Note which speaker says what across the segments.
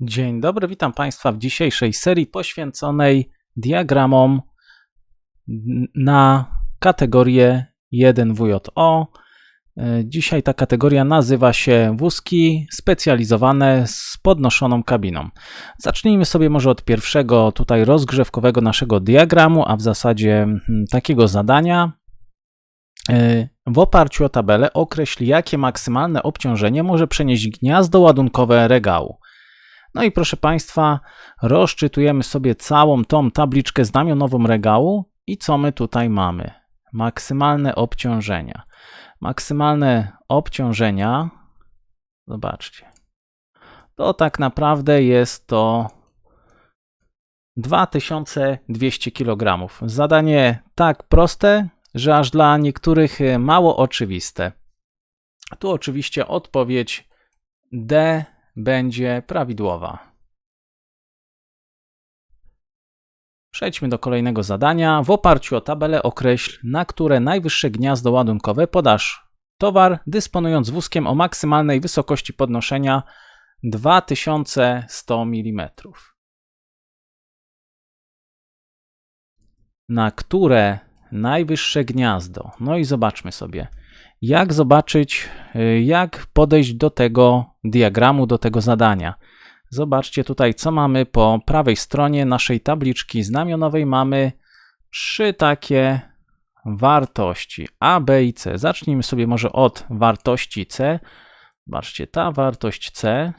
Speaker 1: Dzień dobry, witam Państwa w dzisiejszej serii poświęconej diagramom na kategorię 1WJO. E, Dzisiaj ta kategoria nazywa się wózki specjalizowane z podnoszoną kabiną. Zacznijmy sobie może od pierwszego tutaj rozgrzewkowego naszego diagramu, a w zasadzie mm, takiego zadania. E, W oparciu o tabelę określ, jakie maksymalne obciążenie może przenieść gniazdo ładunkowe regału. No i proszę Państwa, rozczytujemy sobie całą tą tabliczkę znamionową regału i co my tutaj mamy? Maksymalne obciążenia. Maksymalne obciążenia, zobaczcie, to tak naprawdę jest to 2200 kg. Zadanie tak proste, że aż dla niektórych y, mało oczywiste. Tu oczywiście odpowiedź D będzie prawidłowa. Przejdźmy do kolejnego zadania. W oparciu o tabelę określ, na które najwyższe gniazdo ładunkowe podasz towar, dysponując wózkiem o maksymalnej wysokości podnoszenia 2100 mm. Na które najwyższe gniazdo? No i zobaczmy sobie jak zobaczyć, y, jak podejść do tego diagramu, do tego zadania. Zobaczcie tutaj, co mamy po prawej stronie naszej tabliczki znamionowej. Mamy trzy takie wartości A, B i C. Zacznijmy sobie może od wartości C. Zobaczcie, ta wartość C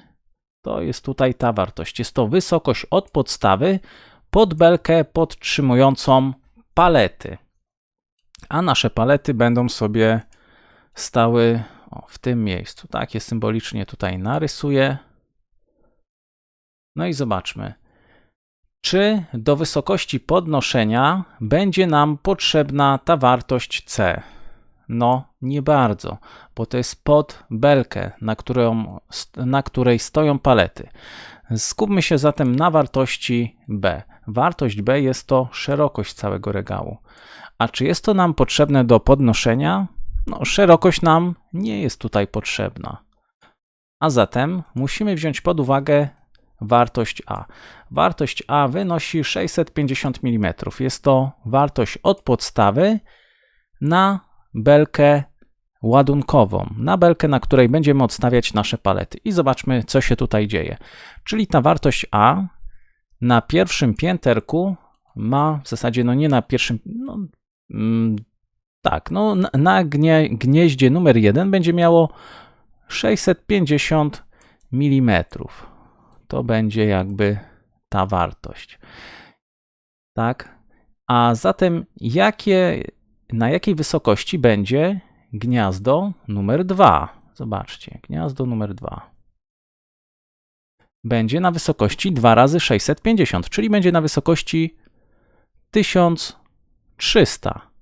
Speaker 1: to jest tutaj ta wartość. Jest to wysokość od podstawy pod belkę podtrzymującą palety. A nasze palety będą sobie stały o, w tym miejscu. Tak je symbolicznie tutaj narysuję. No i zobaczmy, czy do wysokości podnoszenia będzie nam potrzebna ta wartość C. No, nie bardzo, bo to jest pod belkę, na, którą, na której stoją palety. Skupmy się zatem na wartości B. Wartość B jest to szerokość całego regału. A czy jest to nam potrzebne do podnoszenia? No, szerokość nam nie jest tutaj potrzebna. A zatem musimy wziąć pod uwagę wartość A. Wartość A wynosi 650 mm. Jest to wartość od podstawy na belkę ładunkową, na belkę, na której będziemy odstawiać nasze palety. I zobaczmy, co się tutaj dzieje. Czyli ta wartość A na pierwszym pięterku ma w zasadzie, no nie na pierwszym, no, mm, tak, no na gnie, gnieździe numer 1 będzie miało 650 mm. To będzie jakby ta wartość. Tak? A zatem jakie, na jakiej wysokości będzie gniazdo numer 2? Zobaczcie, gniazdo numer 2. Będzie na wysokości 2 razy 650, czyli będzie na wysokości 1300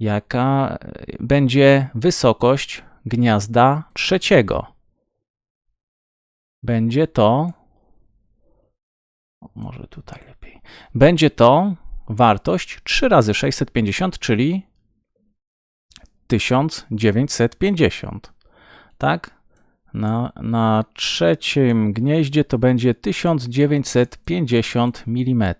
Speaker 1: jaka będzie wysokość gniazda trzeciego. Będzie to, może tutaj lepiej, będzie to wartość 3 razy 650, czyli 1950. Tak? Na, na trzecim gnieździe to będzie 1950 mm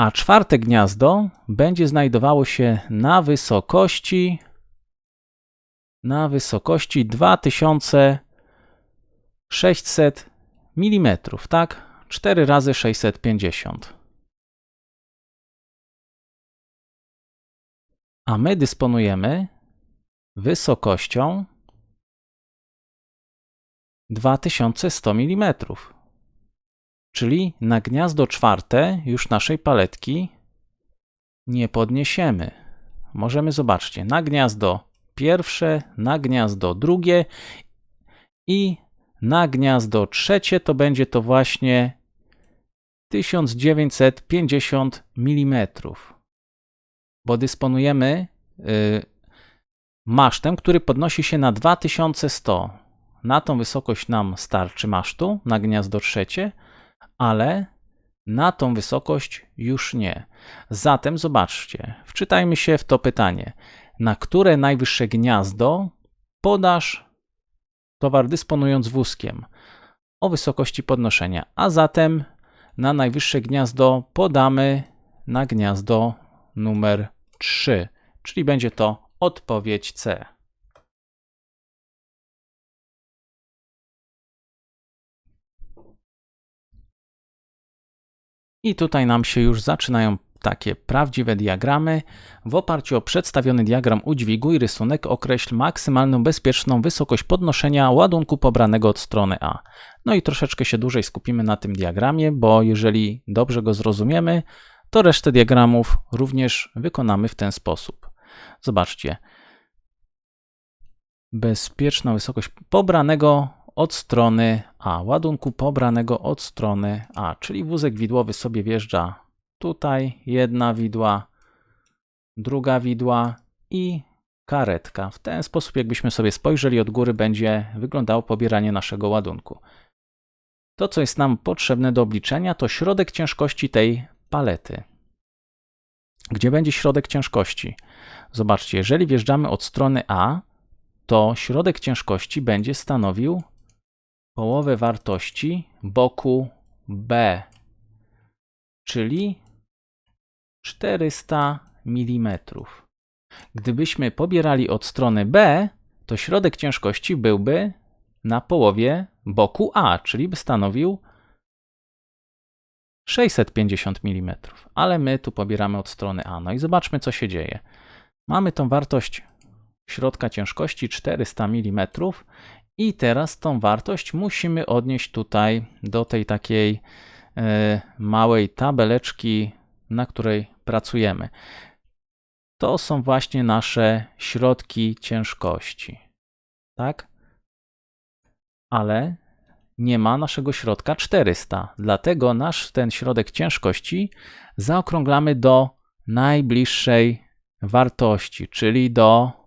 Speaker 1: a czwarte gniazdo będzie znajdowało się na wysokości na wysokości 2600 mm, tak? 4 razy 650. A my dysponujemy wysokością 2100 mm. Czyli na gniazdo czwarte już naszej paletki nie podniesiemy. Możemy zobaczcie, na gniazdo pierwsze, na gniazdo drugie i na gniazdo trzecie to będzie to właśnie 1950 mm. Bo dysponujemy y, masztem, który podnosi się na 2100. Na tą wysokość nam starczy masztu, na gniazdo trzecie, ale na tą wysokość już nie. Zatem zobaczcie, wczytajmy się w to pytanie. Na które najwyższe gniazdo podasz towar dysponując wózkiem? o wysokości podnoszenia. A zatem na najwyższe gniazdo podamy na gniazdo numer 3, czyli będzie to odpowiedź C. I tutaj nam się już zaczynają takie prawdziwe diagramy. W oparciu o przedstawiony diagram udźwigu i rysunek określ maksymalną bezpieczną wysokość podnoszenia ładunku pobranego od strony A. No i troszeczkę się dłużej skupimy na tym diagramie, bo jeżeli dobrze go zrozumiemy, to resztę diagramów również wykonamy w ten sposób. Zobaczcie. Bezpieczna wysokość pobranego od strony A, ładunku pobranego od strony A, czyli wózek widłowy sobie wjeżdża tutaj, jedna widła, druga widła i karetka. W ten sposób, jakbyśmy sobie spojrzeli od góry, będzie wyglądało pobieranie naszego ładunku. To, co jest nam potrzebne do obliczenia, to środek ciężkości tej palety. Gdzie będzie środek ciężkości? Zobaczcie, jeżeli wjeżdżamy od strony A, to środek ciężkości będzie stanowił połowę wartości boku B, czyli 400 mm. Gdybyśmy pobierali od strony B, to środek ciężkości byłby na połowie boku A, czyli by stanowił 650 mm. Ale my tu pobieramy od strony A. No i zobaczmy, co się dzieje. Mamy tą wartość środka ciężkości 400 mm i teraz tą wartość musimy odnieść tutaj do tej takiej e, małej tabeleczki, na której pracujemy. To są właśnie nasze środki ciężkości. Tak? Ale nie ma naszego środka 400. Dlatego nasz ten środek ciężkości zaokrąglamy do najbliższej wartości, czyli do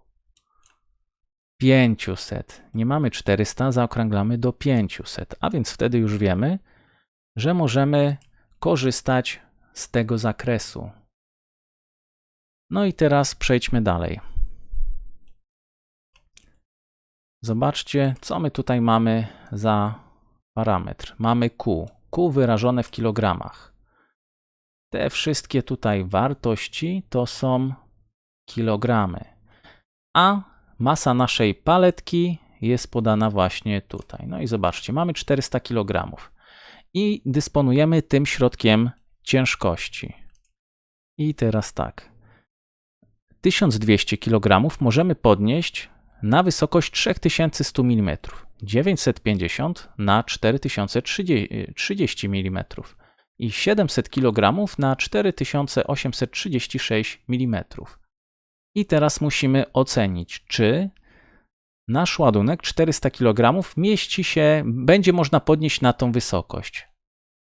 Speaker 1: 500. Nie mamy 400, zaokrąglamy do 500, a więc wtedy już wiemy, że możemy korzystać z tego zakresu. No i teraz przejdźmy dalej. Zobaczcie, co my tutaj mamy za parametr. Mamy Q. Q wyrażone w kilogramach. Te wszystkie tutaj wartości to są kilogramy. A Masa naszej paletki jest podana właśnie tutaj. No i zobaczcie, mamy 400 kg i dysponujemy tym środkiem ciężkości. I teraz tak. 1200 kg możemy podnieść na wysokość 3100 mm, 950 na 4030 mm i 700 kg na 4836 mm. I teraz musimy ocenić, czy nasz ładunek 400 kg mieści się, będzie można podnieść na tą wysokość.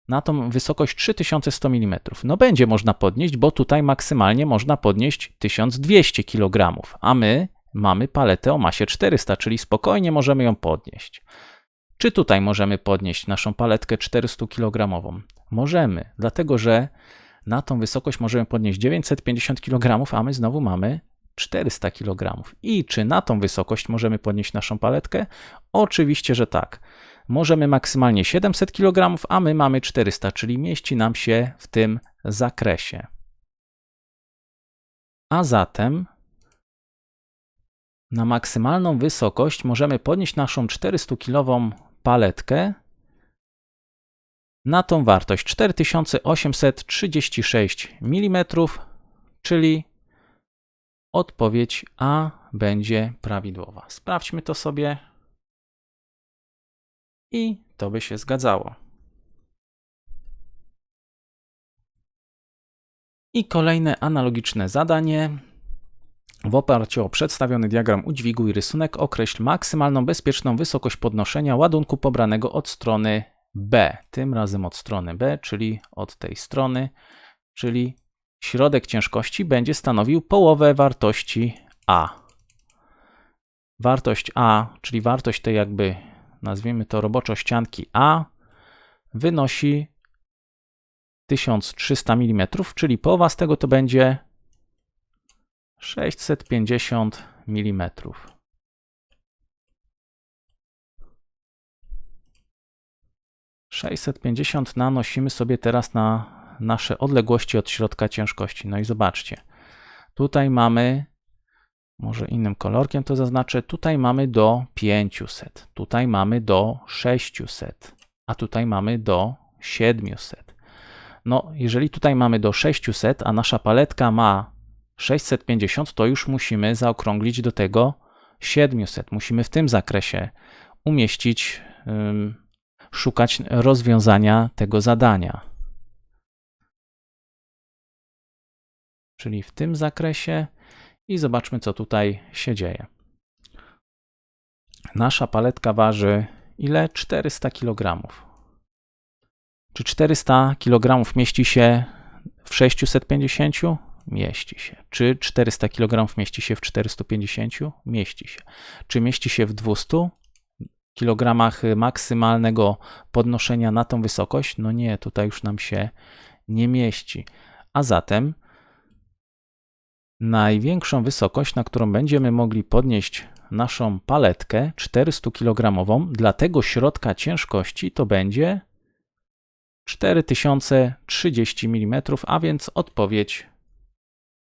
Speaker 1: Na tą wysokość 3100 mm. No będzie można podnieść, bo tutaj maksymalnie można podnieść 1200 kg, a my mamy paletę o masie 400, czyli spokojnie możemy ją podnieść. Czy tutaj możemy podnieść naszą paletkę 400 kg? Możemy, dlatego że na tą wysokość możemy podnieść 950 kg, a my znowu mamy 400 kg. I czy na tą wysokość możemy podnieść naszą paletkę? Oczywiście, że tak. Możemy maksymalnie 700 kg, a my mamy 400, czyli mieści nam się w tym zakresie. A zatem na maksymalną wysokość możemy podnieść naszą 400-kilową paletkę na tą wartość 4836 mm, czyli odpowiedź A będzie prawidłowa. Sprawdźmy to sobie i to by się zgadzało. I kolejne analogiczne zadanie. W oparciu o przedstawiony diagram udźwigu i rysunek określ maksymalną bezpieczną wysokość podnoszenia ładunku pobranego od strony B. Tym razem od strony B, czyli od tej strony, czyli środek ciężkości będzie stanowił połowę wartości A. Wartość A, czyli wartość tej jakby, nazwijmy to roboczo ścianki A, wynosi 1300 mm, czyli połowa z tego to będzie 650 mm. 650 nanosimy sobie teraz na nasze odległości od środka ciężkości. No i zobaczcie. Tutaj mamy, może innym kolorkiem to zaznaczę, tutaj mamy do 500, tutaj mamy do 600, a tutaj mamy do 700. No, jeżeli tutaj mamy do 600, a nasza paletka ma 650, to już musimy zaokrąglić do tego 700. Musimy w tym zakresie umieścić, ym, szukać rozwiązania tego zadania. Czyli w tym zakresie i zobaczmy, co tutaj się dzieje. Nasza paletka waży ile? 400 kg. Czy 400 kg mieści się w 650? Mieści się. Czy 400 kg mieści się w 450? Mieści się. Czy mieści się w 200 kg maksymalnego podnoszenia na tą wysokość? No nie, tutaj już nam się nie mieści. A zatem największą wysokość, na którą będziemy mogli podnieść naszą paletkę 400 kg dla tego środka ciężkości to będzie 4030 mm, a więc odpowiedź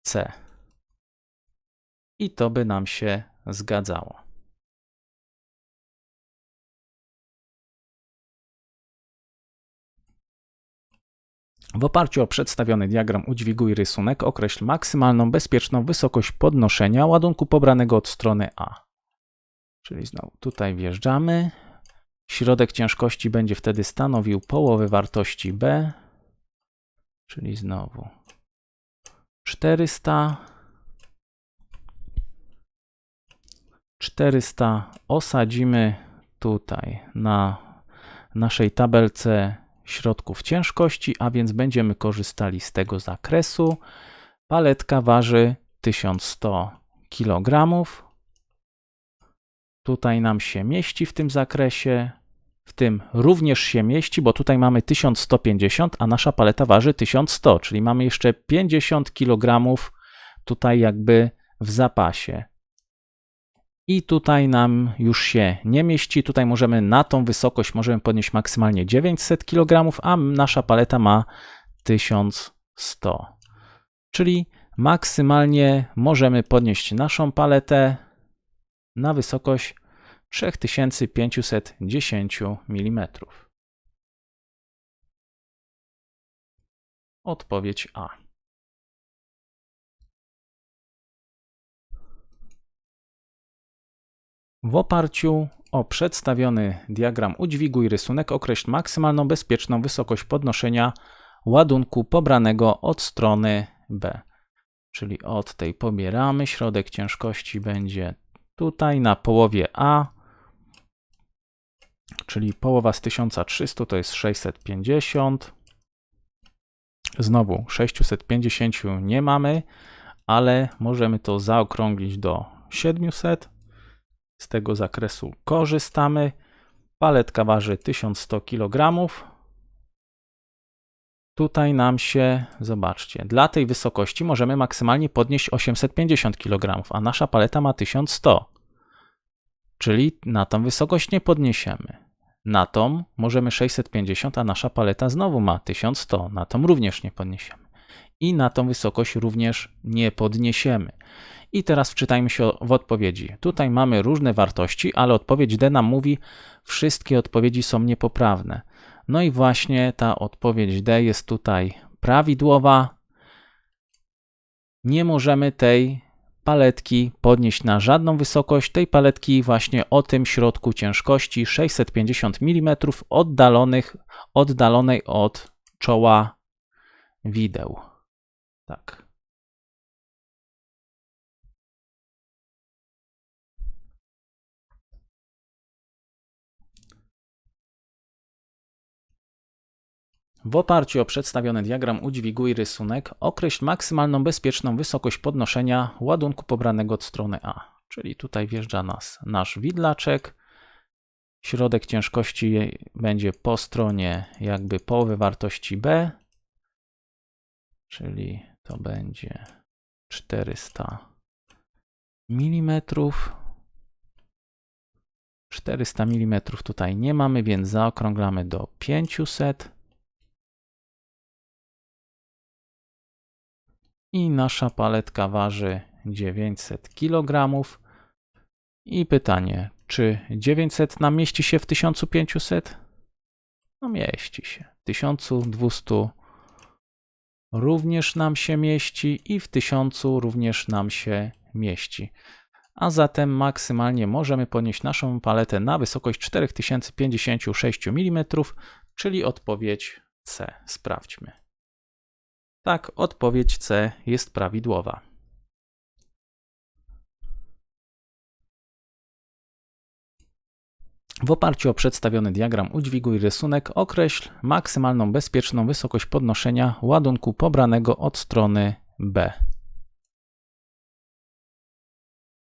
Speaker 1: C. I to by nam się zgadzało. W oparciu o przedstawiony diagram udźwiguj rysunek, określ maksymalną bezpieczną wysokość podnoszenia ładunku pobranego od strony A. Czyli znowu tutaj wjeżdżamy. Środek ciężkości będzie wtedy stanowił połowę wartości B, czyli znowu 400. 400 osadzimy tutaj na naszej tabelce środków ciężkości, a więc będziemy korzystali z tego zakresu. Paletka waży 1100 kg. Tutaj nam się mieści w tym zakresie. W tym również się mieści, bo tutaj mamy 1150, a nasza paleta waży 1100, czyli mamy jeszcze 50 kg tutaj jakby w zapasie. I tutaj nam już się nie mieści. Tutaj możemy na tą wysokość możemy podnieść maksymalnie 900 kg, a nasza paleta ma 1100. Czyli maksymalnie możemy podnieść naszą paletę na wysokość 3510 mm. Odpowiedź A. W oparciu o przedstawiony diagram udźwiguj rysunek określ maksymalną bezpieczną wysokość podnoszenia ładunku pobranego od strony B. Czyli od tej pobieramy, środek ciężkości będzie tutaj na połowie A, czyli połowa z 1300 to jest 650. Znowu 650 nie mamy, ale możemy to zaokrąglić do 700. Z tego zakresu korzystamy. Paletka waży 1100 kg. Tutaj nam się, zobaczcie, dla tej wysokości możemy maksymalnie podnieść 850 kg, a nasza paleta ma 1100. Czyli na tą wysokość nie podniesiemy. Na tą możemy 650, a nasza paleta znowu ma 1100. Na tą również nie podniesiemy. I na tą wysokość również nie podniesiemy. I teraz wczytajmy się w odpowiedzi. Tutaj mamy różne wartości, ale odpowiedź D nam mówi, wszystkie odpowiedzi są niepoprawne. No i właśnie ta odpowiedź D jest tutaj prawidłowa. Nie możemy tej paletki podnieść na żadną wysokość tej paletki właśnie o tym środku ciężkości 650 mm oddalonych, oddalonej od czoła wideł. Tak. W oparciu o przedstawiony diagram udźwiguj rysunek, określ maksymalną bezpieczną wysokość podnoszenia ładunku pobranego od strony A. Czyli tutaj wjeżdża nas nasz widlaczek. Środek ciężkości będzie po stronie jakby połowy wartości B, czyli to będzie 400 mm. 400 mm tutaj nie mamy, więc zaokrąglamy do 500. I nasza paletka waży 900 kg. I pytanie, czy 900 nam mieści się w 1500? No mieści się. 1200 również nam się mieści i w 1000 również nam się mieści. A zatem maksymalnie możemy podnieść naszą paletę na wysokość 4056 mm, czyli odpowiedź C. Sprawdźmy. Tak, odpowiedź C jest prawidłowa. W oparciu o przedstawiony diagram udźwiguj rysunek, określ maksymalną bezpieczną wysokość podnoszenia ładunku pobranego od strony B.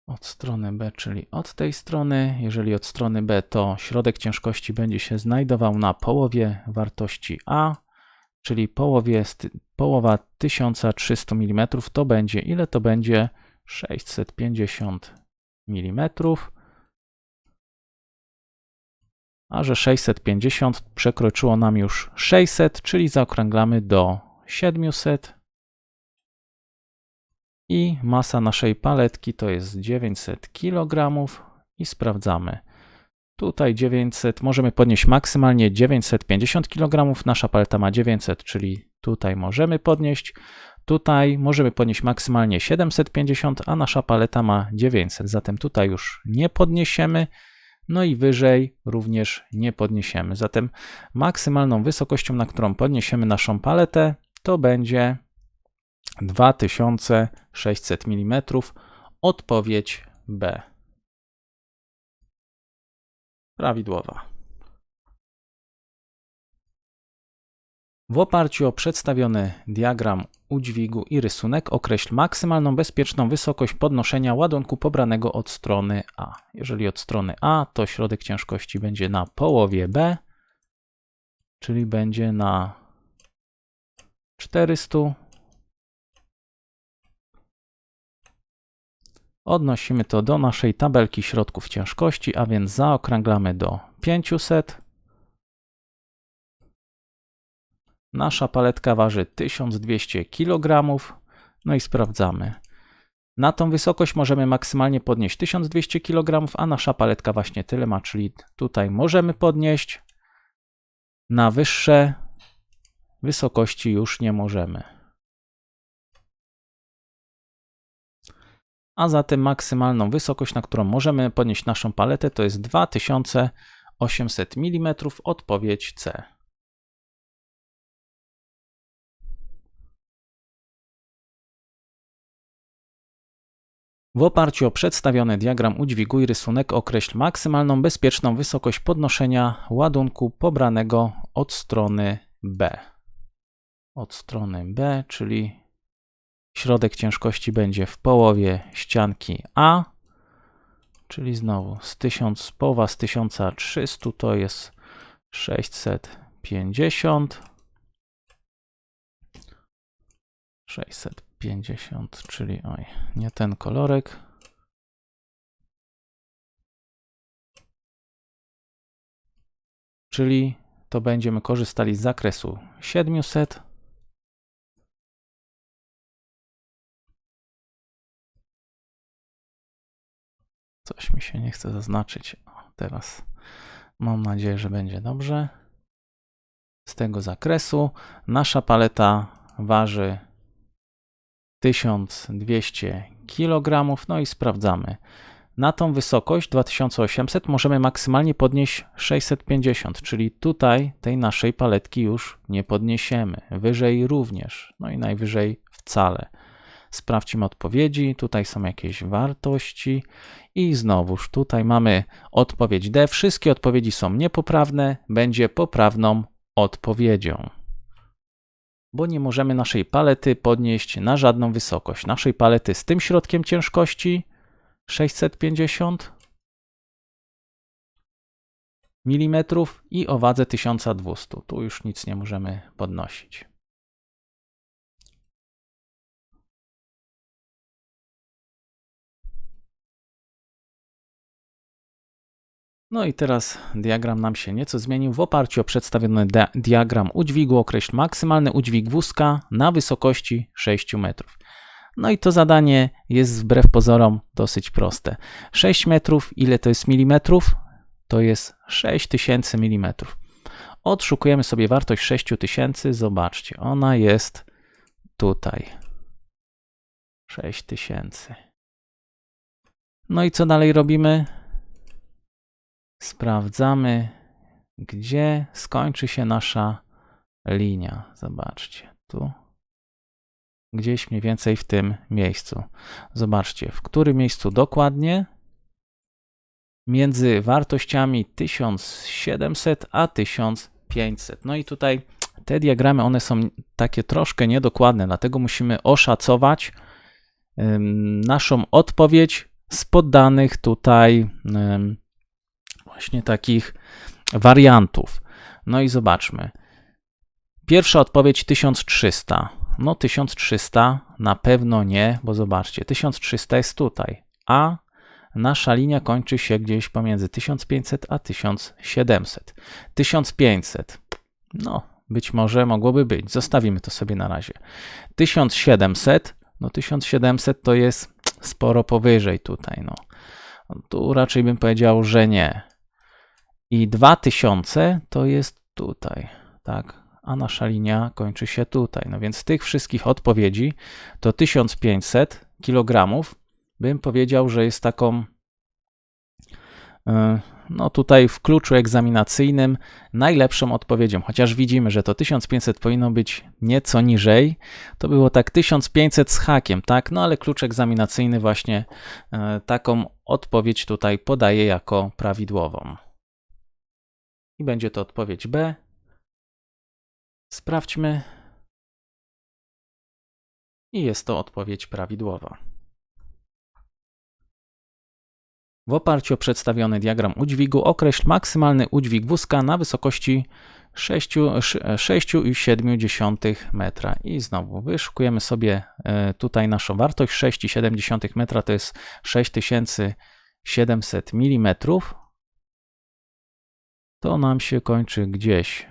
Speaker 1: Od strony B, czyli od tej strony. Jeżeli od strony B, to środek ciężkości będzie się znajdował na połowie wartości A, czyli połowie, połowa 1300 mm to będzie ile to będzie 650 mm a że 650 przekroczyło nam już 600, czyli zaokrąglamy do 700 i masa naszej paletki to jest 900 kg i sprawdzamy. Tutaj 900, możemy podnieść maksymalnie 950 kg, nasza paleta ma 900, czyli tutaj możemy podnieść. Tutaj możemy podnieść maksymalnie 750, a nasza paleta ma 900, zatem tutaj już nie podniesiemy. No i wyżej również nie podniesiemy. Zatem maksymalną wysokością, na którą podniesiemy naszą paletę, to będzie 2600 mm. Odpowiedź B. Prawidłowa. W oparciu o przedstawiony diagram udźwigu i rysunek określ maksymalną bezpieczną wysokość podnoszenia ładunku pobranego od strony A. Jeżeli od strony A, to środek ciężkości będzie na połowie B, czyli będzie na 400. Odnosimy to do naszej tabelki środków ciężkości, a więc zaokrąglamy do 500. Nasza paletka waży 1200 kg. No i sprawdzamy. Na tą wysokość możemy maksymalnie podnieść 1200 kg, a nasza paletka właśnie tyle ma, czyli tutaj możemy podnieść. Na wyższe wysokości już nie możemy. A zatem maksymalną wysokość, na którą możemy podnieść naszą paletę, to jest 2800 mm. Odpowiedź C. W oparciu o przedstawiony diagram udźwiguj rysunek określ maksymalną bezpieczną wysokość podnoszenia ładunku pobranego od strony B. Od strony B, czyli środek ciężkości będzie w połowie ścianki A, czyli znowu z 1000, połowa z 1300 to jest 650. 650. 50, czyli oj, nie ten kolorek. Czyli to będziemy korzystali z zakresu 700. Coś mi się nie chce zaznaczyć. O, teraz mam nadzieję, że będzie dobrze. Z tego zakresu nasza paleta waży 1200 kg. No i sprawdzamy. Na tą wysokość 2800 możemy maksymalnie podnieść 650, czyli tutaj tej naszej paletki już nie podniesiemy. Wyżej również, no i najwyżej wcale. Sprawdźmy odpowiedzi. Tutaj są jakieś wartości i znowuż tutaj mamy odpowiedź D. Wszystkie odpowiedzi są niepoprawne, będzie poprawną odpowiedzią bo nie możemy naszej palety podnieść na żadną wysokość. Naszej palety z tym środkiem ciężkości 650 mm i o wadze 1200. Tu już nic nie możemy podnosić. No i teraz diagram nam się nieco zmienił. W oparciu o przedstawiony dia- diagram udźwigu określ maksymalny udźwig wózka na wysokości 6 metrów. No i to zadanie jest wbrew pozorom dosyć proste. 6 metrów, ile to jest milimetrów? To jest 6000 milimetrów. Odszukujemy sobie wartość 6000. Zobaczcie, ona jest tutaj. 6000. No i co dalej robimy? Sprawdzamy, gdzie skończy się nasza linia. Zobaczcie, tu. Gdzieś mniej więcej w tym miejscu. Zobaczcie, w którym miejscu dokładnie między wartościami 1700 a 1500. No i tutaj te diagramy, one są takie troszkę niedokładne, dlatego musimy oszacować naszą odpowiedź z poddanych tutaj właśnie takich wariantów. No i zobaczmy. Pierwsza odpowiedź 1300. No 1300 na pewno nie, bo zobaczcie, 1300 jest tutaj, a nasza linia kończy się gdzieś pomiędzy 1500 a 1700. 1500. No, być może mogłoby być. Zostawimy to sobie na razie. 1700. No 1700 to jest sporo powyżej tutaj, no. Tu raczej bym powiedział, że nie. I 2000 to jest tutaj, tak? A nasza linia kończy się tutaj. No więc z tych wszystkich odpowiedzi to 1500 kg bym powiedział, że jest taką e, no tutaj w kluczu egzaminacyjnym najlepszą odpowiedzią, chociaż widzimy, że to 1500 powinno być nieco niżej, to było tak 1500 z hakiem, tak? No ale klucz egzaminacyjny właśnie e, taką odpowiedź tutaj podaje jako prawidłową. I będzie to odpowiedź B. Sprawdźmy. I jest to odpowiedź prawidłowa. W oparciu o przedstawiony diagram udźwigu określ maksymalny udźwig wózka na wysokości 6,7 metra. I znowu wyszukujemy sobie e, tutaj naszą wartość 6,7 metra to jest 6700 mm. To nam się kończy gdzieś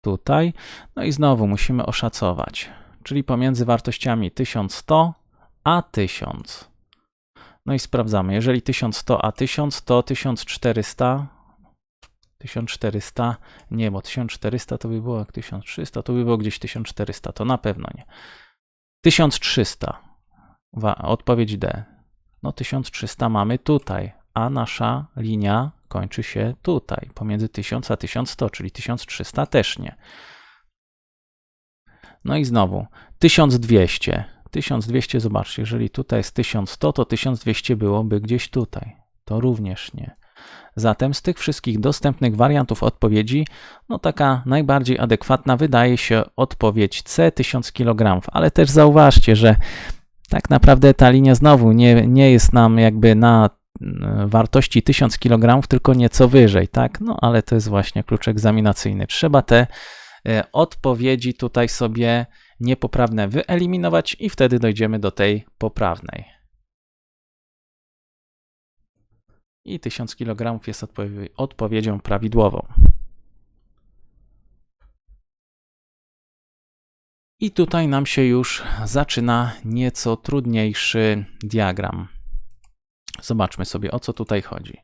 Speaker 1: tutaj. No i znowu musimy oszacować, czyli pomiędzy wartościami 1100 a 1000. No i sprawdzamy. Jeżeli 1100 a 1000, to 1400. 1400, nie, bo 1400 to by było jak 1300, to by było gdzieś 1400, to na pewno nie. 1300, odpowiedź D. No 1300 mamy tutaj, a nasza linia kończy się tutaj, pomiędzy 1000 a 1100, czyli 1300 też nie. No i znowu 1200. 1200, zobaczcie, jeżeli tutaj jest 1100, to 1200 byłoby gdzieś tutaj. To również nie. Zatem z tych wszystkich dostępnych wariantów odpowiedzi, no taka najbardziej adekwatna wydaje się odpowiedź C 1000 kg, ale też zauważcie, że tak naprawdę ta linia znowu nie, nie jest nam jakby na wartości 1000 kg, tylko nieco wyżej, tak? No ale to jest właśnie klucz egzaminacyjny. Trzeba te e, odpowiedzi tutaj sobie niepoprawne wyeliminować i wtedy dojdziemy do tej poprawnej. I 1000 kg jest odpowie odpowiedzią prawidłową. I tutaj nam się już zaczyna nieco trudniejszy diagram. Zobaczmy sobie, o co tutaj chodzi.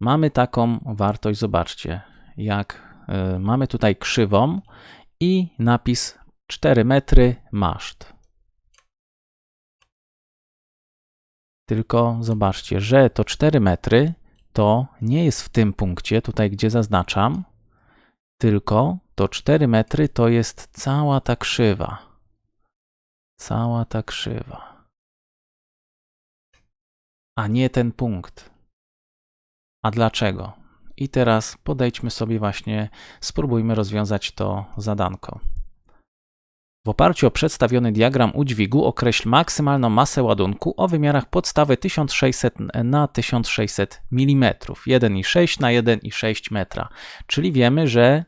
Speaker 1: Mamy taką wartość, zobaczcie, jak y, mamy tutaj krzywą i napis 4 metry maszt. Tylko zobaczcie, że to 4 metry to nie jest w tym punkcie, tutaj gdzie zaznaczam, tylko to 4 metry to jest cała ta krzywa. Cała ta krzywa a nie ten punkt. A dlaczego? I teraz podejdźmy sobie właśnie, spróbujmy rozwiązać to zadanko. W oparciu o przedstawiony diagram udźwigu określ maksymalną masę ładunku o wymiarach podstawy 1600 na 1600 mm, 1,6 na 1,6 metra. Czyli wiemy, że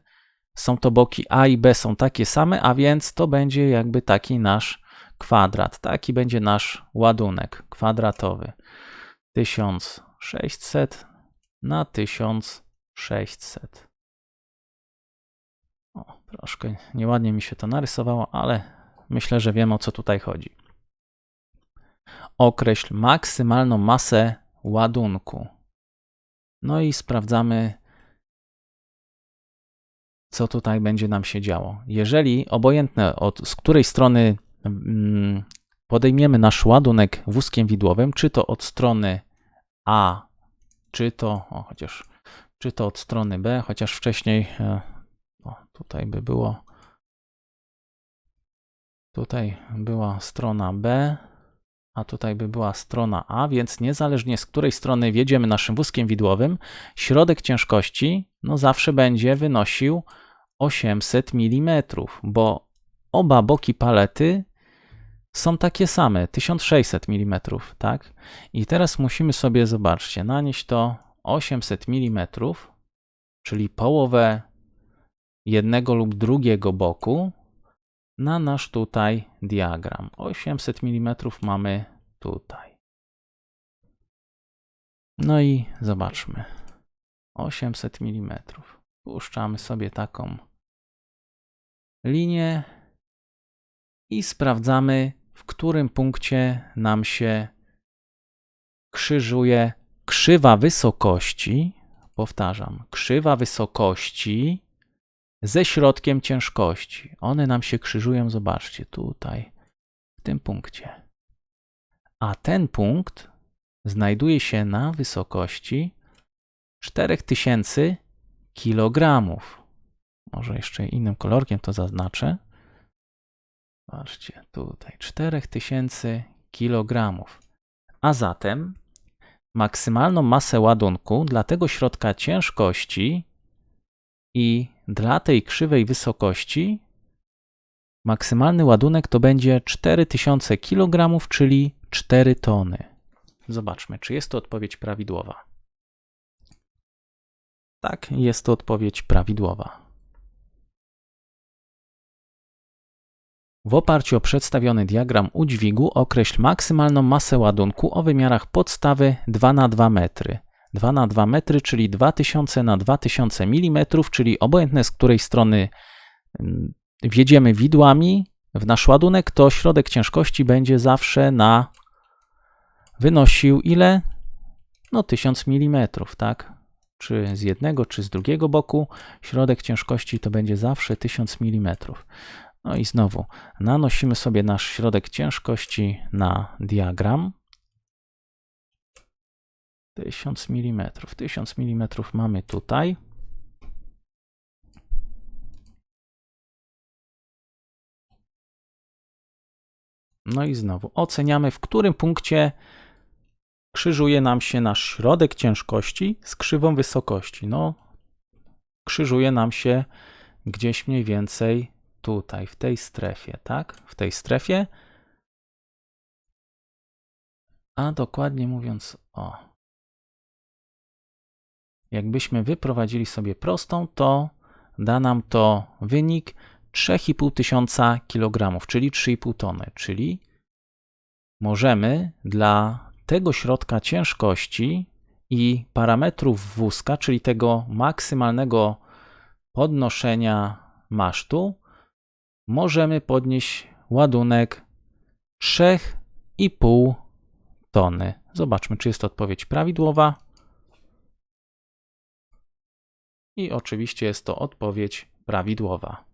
Speaker 1: są to boki A i B są takie same, a więc to będzie jakby taki nasz kwadrat. Taki będzie nasz ładunek kwadratowy. 1600 na 1600. O, troszkę nieładnie mi się to narysowało, ale myślę, że wiem o co tutaj chodzi. Określ maksymalną masę ładunku. No i sprawdzamy, co tutaj będzie nam się działo. Jeżeli obojętne od z której strony podejmiemy nasz ładunek wózkiem widłowym, czy to od strony A, czy to, o, chociaż, czy to od strony B, chociaż wcześniej, e, o, tutaj by było, tutaj była strona B, a tutaj by była strona A, więc niezależnie z której strony wjedziemy naszym wózkiem widłowym, środek ciężkości no zawsze będzie wynosił 800 mm, bo oba boki palety są takie same, 1600 mm, tak? I teraz musimy sobie, zobaczcie, nanieść to 800 mm, czyli połowę jednego lub drugiego boku na nasz tutaj diagram. 800 mm mamy tutaj. No i zobaczmy. 800 mm. Puszczamy sobie taką linię i sprawdzamy, w którym punkcie nam się krzyżuje krzywa wysokości. Powtarzam, krzywa wysokości ze środkiem ciężkości. One nam się krzyżują, zobaczcie, tutaj, w tym punkcie. A ten punkt znajduje się na wysokości 4000 kg. Może jeszcze innym kolorkiem to zaznaczę. Patrzcie, tutaj 4000 kg. A zatem maksymalną masę ładunku dla tego środka ciężkości i dla tej krzywej wysokości maksymalny ładunek to będzie 4000 kg, czyli 4 tony. Zobaczmy, czy jest to odpowiedź prawidłowa. Tak, jest to odpowiedź prawidłowa. W oparciu o przedstawiony diagram udźwigu określ maksymalną masę ładunku o wymiarach podstawy 2 na 2 metry. 2 na 2 metry, czyli 2000 na 2000 mm, czyli obojętne z której strony mm, wjedziemy widłami w nasz ładunek, to środek ciężkości będzie zawsze na wynosił ile? No 1000 mm, tak? Czy z jednego, czy z drugiego boku środek ciężkości to będzie zawsze 1000 mm. No i znowu nanosimy sobie nasz środek ciężkości na diagram. 1000 mm. 1000 mm mamy tutaj. No i znowu oceniamy, w którym punkcie krzyżuje nam się nasz środek ciężkości z krzywą wysokości. No, krzyżuje nam się gdzieś mniej więcej tutaj, w tej strefie, tak? W tej strefie. A dokładnie mówiąc, o. Jakbyśmy wyprowadzili sobie prostą, to da nam to wynik 3,5 tysiąca kg, czyli 3,5 tony, czyli możemy dla tego środka ciężkości i parametrów wózka, czyli tego maksymalnego podnoszenia masztu, możemy podnieść ładunek 3,5 tony. Zobaczmy, czy jest to odpowiedź prawidłowa. I oczywiście jest to odpowiedź prawidłowa.